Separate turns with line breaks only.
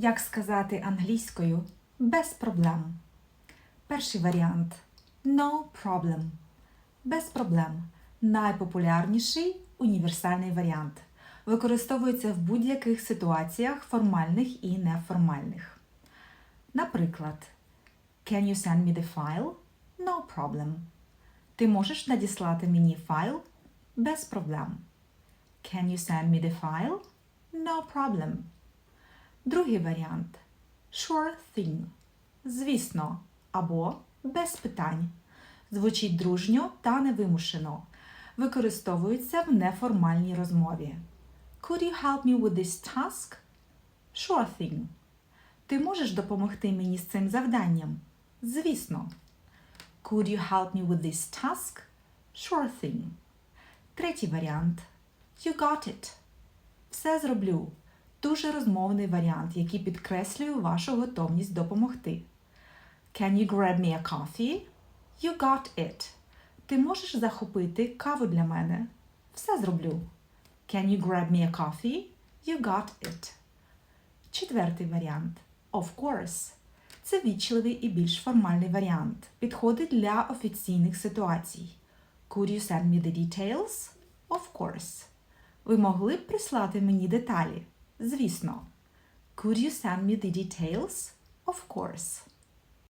Як сказати англійською без проблем. Перший варіант no problem. Без проблем. Найпопулярніший універсальний варіант. Використовується в будь-яких ситуаціях формальних і неформальних. Наприклад, Can you send me the file? No problem. Ти можеш надіслати мені файл без проблем. Can you send me the file? No problem. Другий варіант sure thing. Звісно, або без питань. Звучить дружньо та невимушено. Використовується в неформальній розмові. Could you help me with this task? Sure thing. Ти можеш допомогти мені з цим завданням? Звісно. Could you help me with this task? Sure thing. Третій варіант. You got it. Все зроблю. Дуже розмовний варіант, який підкреслює вашу готовність допомогти. Can you grab me a coffee? You got it. Ти можеш захопити каву для мене? Все зроблю. Can you grab me a coffee? You got it. Четвертий варіант. Of course. Це вічливий і більш формальний варіант. Підходить для офіційних ситуацій. Could you send me the details? Of course. Ви могли б прислати мені деталі? Звісно. Could you send me the details? Of course.